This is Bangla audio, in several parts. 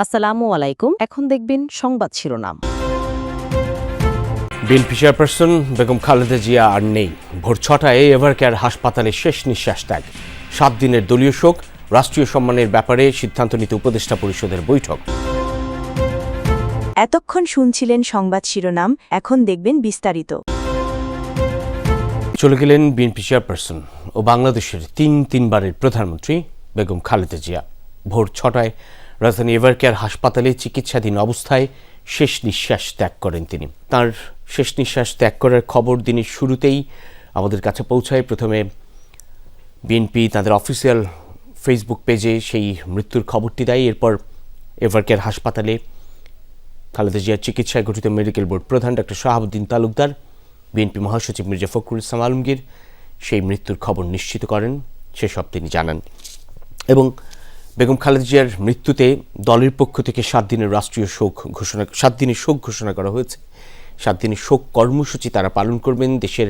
আসসালামু আলাইকুম। এখন দেখবেন সংবাদ শিরোনাম। বিএনপি চেয়ারপারসন বেগম খালেদা জিয়া আর নেই। ভোর ছটায় এভারকেয়ার হাসপাতালে শেষ নিঃশ্বাস ত্যাগ। সাত দিনের দলীয় শোক রাষ্ট্রীয় সম্মানের ব্যাপারে সিদ্ধান্ত নিতে উপদেষ্টা পরিষদের বৈঠক। এতক্ষণ শুনছিলেন সংবাদ শিরোনাম এখন দেখবেন বিস্তারিত। চলে গেলেন বিএনপি চেয়ারপারসন ও বাংলাদেশের তিন তিনবারের প্রধানমন্ত্রী বেগম খালেদা জিয়া। ভোর ছটায় রাজধানী এভারকেয়ার হাসপাতালে চিকিৎসাধীন অবস্থায় শেষ নিঃশ্বাস ত্যাগ করেন তিনি। তার শেষ নিঃশ্বাস ত্যাগ করার খবর দিনের শুরুতেই আমাদের কাছে পৌঁছায়। প্রথমে বিএনপি, তাদের অফিসিয়াল ফেসবুক পেজে সেই মৃত্যুর খবরটি দেয়। এরপর এভারকেয়ার হাসপাতালে খালেদা জিয়ার চিকিৎসায় গঠিত মেডিকেল বোর্ড প্রধান ডক্টর শাহাবুদ্দিন তালুকদার, বিএনপি মহাসচিব মির্জা ফখরুল ইসলাম আলমগীর সেই মৃত্যুর খবর নিশ্চিত করেন। সেসব তিনি জানান। এবং বেগম খালেদা জিয়ার মৃত্যুতে দলের পক্ষ থেকে সাত দিনের রাষ্ট্রীয় শোক ঘোষণা, সাত দিনের শোক ঘোষণা করা হয়েছে। সাত দিনের শোক কর্মসূচি তারা পালন করবেন। দেশের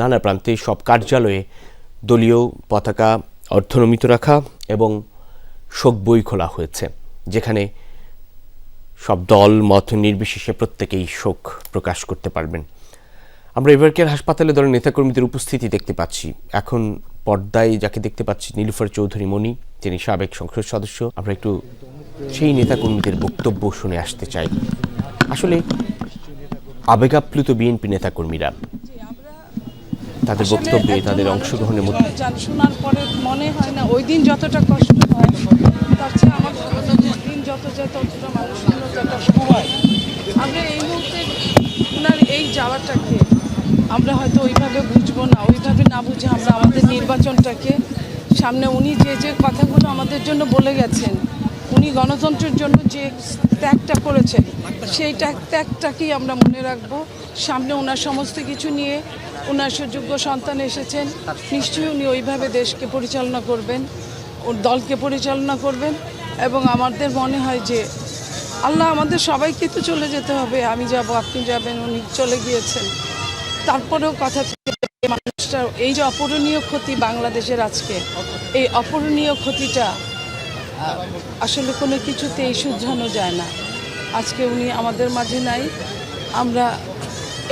নানা প্রান্তে সব কার্যালয়ে দলীয় পতাকা অর্ধনমিত রাখা এবং শোক বই খোলা হয়েছে, যেখানে সব দল, মত নির্বিশেষে প্রত্যেকেই শোক প্রকাশ করতে পারবেন। আমরা এবারকের হাসপাতালে দলের নেতাকর্মীদের উপস্থিতি দেখতে পাচ্ছি। এখন পর্দায় যাকে দেখতে পাচ্ছি নীলুফার চৌধুরী মণি তিনি সাবেক সংসদ সদস্য। আমরা একটু সেই নেতাকর্মীদের বক্তব্য শুনে আসতে চাই। আসলে আবেগাপ্লুত বিএনপি নেতাকর্মীরা তাদের বক্তব্যে তাদের অংশগ্রহণের মধ্যে শোনার পরে মনে হয় না ওই দিন যতটা কষ্ট হয় তার চেয়ে আমার দিন যত যায় ততটা মানুষ যতটা হয় আমরা এই মুহূর্তে ওনার এই যাওয়াটাকে আমরা হয়তো ওইভাবে বুঝব না, ওইভাবে না বুঝে আমরা আমাদের নির্বাচনটাকে সামনে উনি যে যে কথাগুলো আমাদের জন্য বলে গেছেন, উনি গণতন্ত্রের জন্য যে ত্যাগটা করেছেন, সেই ত্যাগ, ত্যাগটাকেই আমরা মনে রাখব। সামনে ওনার সমস্ত কিছু নিয়ে ওনার সুযোগ্য সন্তান এসেছেন, নিশ্চয়ই উনি ওইভাবে দেশকে পরিচালনা করবেন ওর দলকে পরিচালনা করবেন এবং আমাদের মনে হয় যে আল্লাহ আমাদের সবাইকে তো চলে যেতে হবে, আমি যাব, আপনি যাবেন, উনি চলে গিয়েছেন। তারপরেও কথা থেকে মানুষটা এই যে অপূরণীয় ক্ষতি বাংলাদেশের আজকে, এই অপূরণীয় ক্ষতিটা আসলে কোনো কিছুতেই শুধরানো যায় না। আজকে উনি আমাদের মাঝে নাই। আমরা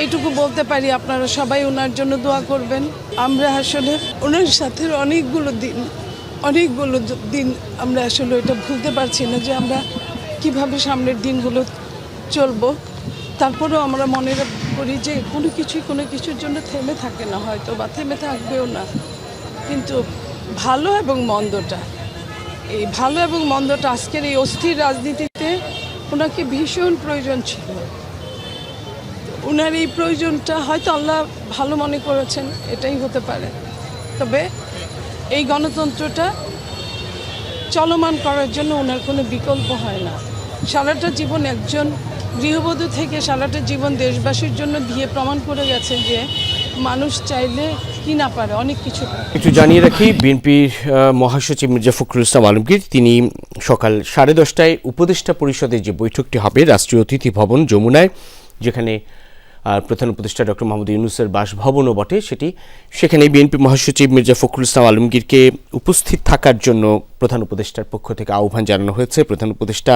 এইটুকু বলতে পারি, আপনারা সবাই ওনার জন্য দোয়া করবেন। আমরা আসলে ওনার সাথে অনেকগুলো দিন অনেকগুলো দিন আমরা আসলে এটা ভুলতে পারছি না যে আমরা কীভাবে সামনের দিনগুলো চলবো। তারপরেও আমরা মনে করি যে কোনো কিছুই কোনো কিছুর জন্য থেমে থাকে না, হয়তো বা থেমে থাকবেও না। কিন্তু ভালো এবং মন্দটা, এই ভালো এবং মন্দটা আজকের এই অস্থির রাজনীতিতে ওনাকে ভীষণ প্রয়োজন ছিল। ওনার এই প্রয়োজনটা হয়তো আল্লাহ ভালো মনে করেছেন, এটাই হতে পারে। তবে এই গণতন্ত্রটা চলমান করার জন্য ওনার কোনো বিকল্প হয় না। সারাটা জীবন একজন গৃহবধূ থেকে সারাটা জীবন দেশবাসীর জন্য দিয়ে প্রমাণ করে গেছে যে মানুষ চাইলে কি না পারে, অনেক কিছু। একটু জানিয়ে রাখি, বিএনপির মহাসচিব মির্জা ফখরুল ইসলাম আলমগীর, তিনি সকাল সাড়ে দশটায় উপদেষ্টা পরিষদের যে বৈঠকটি হবে, রাষ্ট্রীয় অতিথি ভবন যমুনায়, যেখানে প্রধান উপদেষ্টা ডক্টর মোহাম্মদ ইউনুসের বাসভবনও বটে সেটি। সেখানে বিএনপি মহাসচিব মির্জা ফখরুল ইসলাম আলমগীরকে উপস্থিত থাকার জন্য প্রধান উপদেষ্টার পক্ষ থেকে আহ্বান জানানো হয়েছে। প্রধান উপদেষ্টা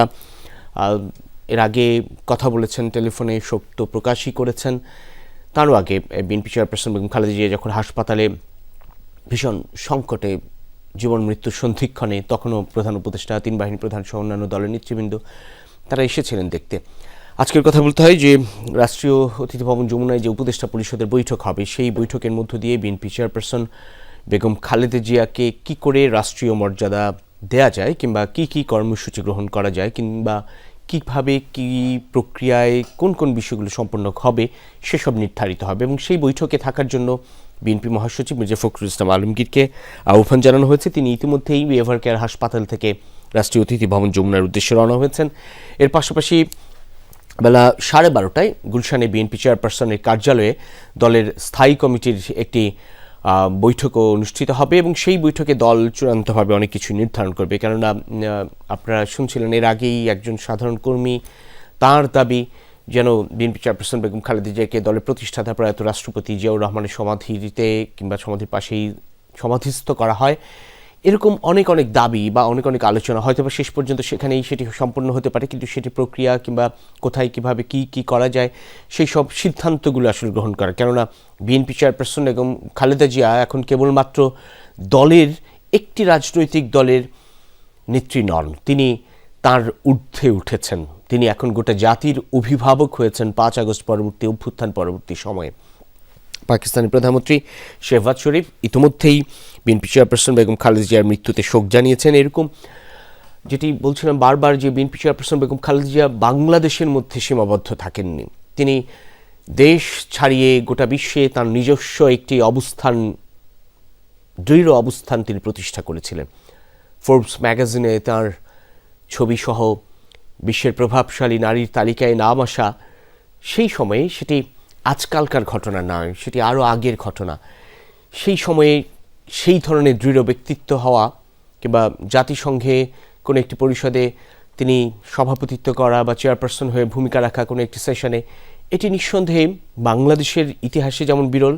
এর আগে কথা বলেছেন, টেলিফোনে তো প্রকাশই করেছেন। তারও আগে বিএনপি চেয়ারপারসন বেগম খালেদা জিয়া যখন হাসপাতালে ভীষণ সংকটে জীবন মৃত্যুর সন্ধিক্ষণে তখনও প্রধান উপদেষ্টা, তিন বাহিনী প্রধান সহ অন্যান্য দলের নেতৃবৃন্দ, তারা এসেছিলেন দেখতে। আজকের কথা বলতে হয় যে রাষ্ট্রীয় অতিথি ভবন যমুনায় যে উপদেষ্টা পরিষদের বৈঠক হবে, সেই বৈঠকের মধ্য দিয়ে বিএনপি চেয়ারপারসন বেগম খালেদা জিয়াকে কি করে রাষ্ট্রীয় মর্যাদা দেয়া যায় কিংবা কি কি কর্মসূচি গ্রহণ করা যায় কিংবা কীভাবে কি প্রক্রিয়ায় কোন কোন বিষয়গুলো সম্পন্ন হবে সেসব নির্ধারিত হবে এবং সেই বৈঠকে থাকার জন্য বিএনপি মহাসচিব মির্জা ফখরুল ইসলাম আলমগীরকে আহ্বান জানানো হয়েছে। তিনি ইতিমধ্যেই এভার কেয়ার হাসপাতাল থেকে রাষ্ট্রীয় অতিথি ভবন যমুনার উদ্দেশ্যে রওনা হয়েছেন। এর পাশাপাশি বেলা সাড়ে বারোটায় গুলশানে বিএনপি চেয়ারপারসনের কার্যালয়ে দলের স্থায়ী কমিটির একটি বৈঠকও অনুষ্ঠিত হবে এবং সেই বৈঠকে দল চূড়ান্তভাবে অনেক কিছু নির্ধারণ করবে। কেননা আপনারা শুনছিলেন, এর আগেই একজন সাধারণ কর্মী তার দাবি যেন বিএনপি চেয়ারপারসন বেগম খালেদা জিয়াকে দলের প্রতিষ্ঠাতা প্রয়াত রাষ্ট্রপতি জিয়াউর রহমানের সমাধিতে কিংবা সমাধির পাশেই সমাধিস্থ করা হয়। এরকম অনেক অনেক দাবি বা অনেক অনেক আলোচনা হয়তো শেষ পর্যন্ত সেখানেই সেটি সম্পন্ন হতে পারে, কিন্তু সেটি প্রক্রিয়া কিংবা কোথায় কীভাবে কি কি করা যায়, সেই সব সিদ্ধান্তগুলো আসলে গ্রহণ করা। কেননা বিএনপি চেয়ারপারসন এবং খালেদা জিয়া এখন কেবলমাত্র দলের একটি রাজনৈতিক দলের নেত্রী নন, তিনি তার ঊর্ধ্বে উঠেছেন। তিনি এখন গোটা জাতির অভিভাবক হয়েছেন পাঁচ আগস্ট পরবর্তী অভ্যুত্থান পরবর্তী সময়ে। পাকিস্তানের প্রধানমন্ত্রী শেহবাজ শরীফ। ইতিমধ্যেই বিএনপি চেয়ারপারসন বেগম খালেদা জিয়ার মৃত্যুতে শোক জানিয়েছেন এরকম। যেটি বলছিলাম বারবার যে বিএনপি চেয়ারপারসন বেগম খালেদা জিয়া বাংলাদেশের মধ্যে সীমাবদ্ধ থাকেননি। তিনি দেশ ছাড়িয়ে গোটা বিশ্বে তার নিজস্ব একটি অবস্থান, দৃঢ় অবস্থান তিনি প্রতিষ্ঠা করেছিলেন। ফোর্বস ম্যাগাজিনে তার ছবিসহ বিশ্বের প্রভাবশালী নারীর তালিকায় নাম আসা সেই সময়ে সেটি আজকালকার ঘটনা নয় সেটি আরও আগের ঘটনা। সেই সময়ে সেই ধরনের দৃঢ় ব্যক্তিত্ব হওয়া কিংবা জাতিসংঘে কোনো একটি পরিষদে তিনি সভাপতিত্ব করা বা চেয়ারপারসন হয়ে ভূমিকা রাখা কোনো একটি সেশনে, এটি নিঃসন্দেহে বাংলাদেশের ইতিহাসে যেমন বিরল,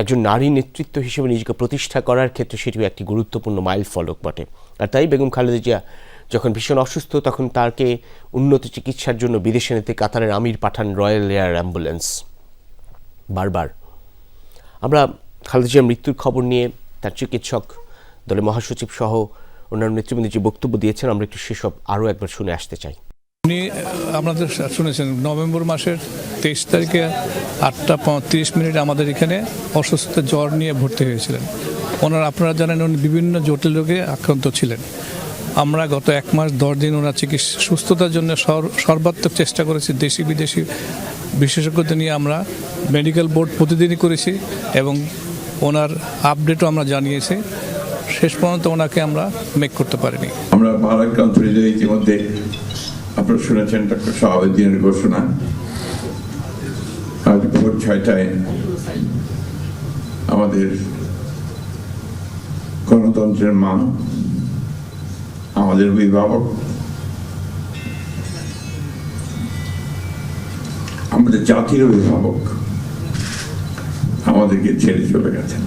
একজন নারী নেতৃত্ব হিসেবে নিজেকে প্রতিষ্ঠা করার ক্ষেত্রে সেটিও একটি গুরুত্বপূর্ণ মাইল ফলক বটে। আর তাই বেগম খালেদা জিয়া যখন ভীষণ অসুস্থ, তখন তাকে উন্নত চিকিৎসার জন্য বিদেশে নিতে কাতারের আমির পাঠান রয়্যাল এয়ার অ্যাম্বুলেন্স। বারবার। আমরা খালেদা জিয়ার মৃত্যুর খবর নিয়ে তার চিকিৎসক, দলের মহাসচিব সহ অন্যান্য নেতৃবৃন্দ যে বক্তব্য দিয়েছেন, আমরা একটু সেসব আরও একবার শুনে আসতে চাই। উনি আপনাদের শুনেছেন, নভেম্বর মাসের তেইশ তারিখে আটটা পঁয়ত্রিশ মিনিট আমাদের এখানে অসুস্থ জ্বর নিয়ে ভর্তি হয়েছিলেন। ওনার, আপনারা জানেন, উনি বিভিন্ন জটিল রোগে আক্রান্ত ছিলেন। আমরা গত এক মাস, দশ দিন ওনার চিকিৎসা, সুস্থতার জন্য সর- সর্বাত্মক চেষ্টা করেছি দেশি বিদেশি বিশেষজ্ঞদের নিয়ে আমরা মেডিকেল বোর্ড প্রতিদিনই করেছি এবং ওনার আপডেটও আমরা জানিয়েছি। শেষ পর্যন্ত ওনাকে আমরা মেক করতে পারিনি। আমরা ভারাক্রান্ত হৃদয়ে ইতিমধ্যে আপনারা শুনেছেন ডক্টর শাহাবুদ্দিনের ঘোষণা। আজ ভোর ছয়টায় আমাদের গণতন্ত্রের মা, আমাদের অভিভাবক আমাদের জাতির অভিভাবক আমাদেরকে ছেড়ে চলে গেছেন।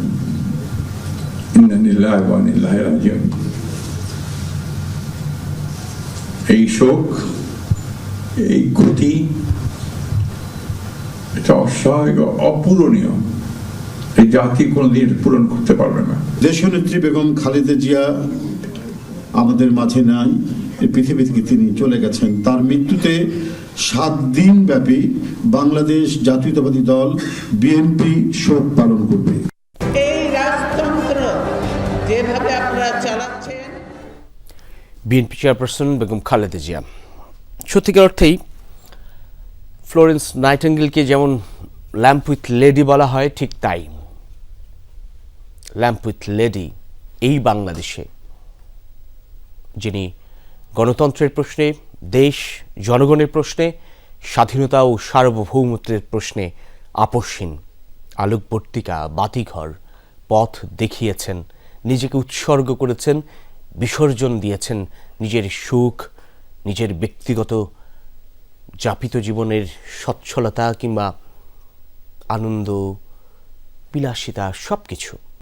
এই শোক, এই ক্ষতি, এটা ও অপূরণীয়। এই জাতি কোনোদিন পূরণ করতে পারবে না। দেশনেত্রী বেগম খালেদা জিয়া আমাদের মাঝে নাই। পৃথিবী থেকে তিনি চলে গেছেন। তার মৃত্যুতে সাত দিন ব্যাপী বাংলাদেশ জাতীয়তাবাদী দল বিএনপি শোক পালন করবে। এই রাজতন্ত্র যেভাবে আপনারা চালাচ্ছেন। BNP chairperson Begum Khaleda Zia. সত্যিকার অর্থেই ফ্লোরেন্স নাইটেঙ্গেলকে যেমন ল্যাম্প উইথ লেডি বলা হয় ঠিক তাই। ল্যাম্প উইথ লেডি এই বাংলাদেশে যিনি গণতন্ত্রের প্রশ্নে দেশ, জনগণের প্রশ্নে, স্বাধীনতা ও সার্বভৌমত্বের প্রশ্নে আপসহীন আলোকবর্তিকা, বাতিঘর, পথ দেখিয়েছেন, নিজেকে উৎসর্গ করেছেন, বিসর্জন দিয়েছেন নিজের সুখ, নিজের ব্যক্তিগত যাপিত জীবনের সচ্ছলতা কিংবা আনন্দ, বিলাসিতা সব কিছু